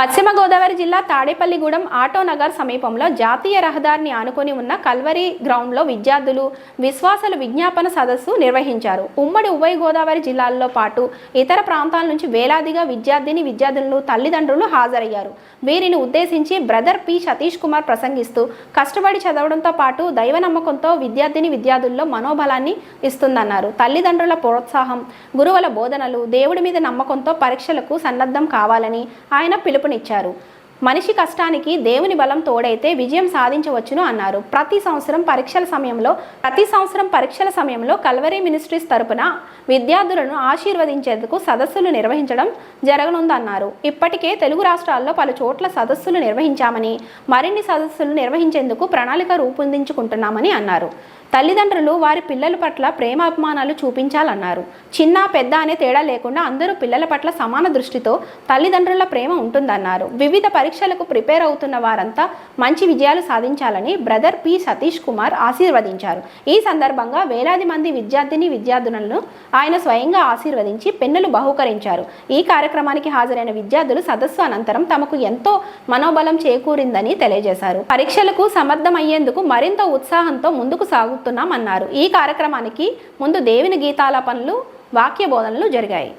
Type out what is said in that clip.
పశ్చిమ గోదావరి జిల్లా తాడేపల్లిగూడెం ఆటోనగర్ సమీపంలో జాతీయ రహదారిని ఆనుకొని ఉన్న కల్వరి గ్రౌండ్లో విద్యార్థులు విశ్వాసాల విజ్ఞాపన సదస్సు నిర్వహించారు. ఉమ్మడి ఉభయ గోదావరి జిల్లాల్లో పాటు ఇతర ప్రాంతాల నుంచి వేలాదిగా విద్యార్థిని విద్యార్థులు తల్లిదండ్రులు హాజరయ్యారు. వీరిని ఉద్దేశించి బ్రదర్ పి సతీష్ కుమార్ ప్రసంగిస్తూ కష్టపడి చదవడంతో పాటు దైవ నమ్మకంతో విద్యార్థిని విద్యార్థుల్లో మనోబలాన్ని ఇస్తుందన్నారు. తల్లిదండ్రుల ప్రోత్సాహం గురువుల బోధనలు దేవుడి మీద నమ్మకంతో పరీక్షలకు సన్నద్ధం కావాలని ఆయన పిలుపునిచ్చారు. మనిషి కష్టానికి దేవుని బలం తోడైతే విజయం సాధించవచ్చును అన్నారు. ప్రతి సంవత్సరం పరీక్షల సమయంలో ప్రతి సంవత్సరం పరీక్షల సమయంలో కల్వరీ మినిస్ట్రీస్ తరపున విద్యార్థులను ఆశీర్వదించేందుకు సదస్సులు నిర్వహించడం జరగనుందన్నారు. ఇప్పటికే తెలుగు రాష్ట్రాల్లో పలు చోట్ల సదస్సులు నిర్వహించామని మరిన్ని సదస్సులు నిర్వహించేందుకు ప్రణాళిక రూపొందించుకుంటున్నామని అన్నారు. తల్లిదండ్రులు వారి పిల్లల పట్ల ప్రేమాభిమానాలు చూపించాలన్నారు. చిన్న పెద్ద అనే తేడా లేకుండా అందరూ పిల్లల పట్ల సమాన దృష్టితో తల్లిదండ్రుల ప్రేమ ఉంటుందన్నారు. వివిధ పరీక్షలకు ప్రిపేర్ అవుతున్న వారంతా మంచి విజయాలు సాధించాలని బ్రదర్ పి సతీష్ కుమార్ ఆశీర్వదించారు. ఈ సందర్భంగా వేలాది మంది విద్యార్థిని విద్యార్థులను ఆయన స్వయంగా ఆశీర్వదించి పెన్నులు బహుకరించారు. ఈ కార్యక్రమానికి హాజరైన విద్యార్థులు సదస్సు అనంతరం తమకు ఎంతో మనోబలం చేకూరిందని తెలియజేశారు. పరీక్షలకు సమర్థమయ్యేందుకు మరింత ఉత్సాహంతో ముందుకు సాగుతున్నామన్నారు. ఈ కార్యక్రమానికి ముందు దేవుని గీతాల పనులు వాక్య బోధనలు జరిగాయి.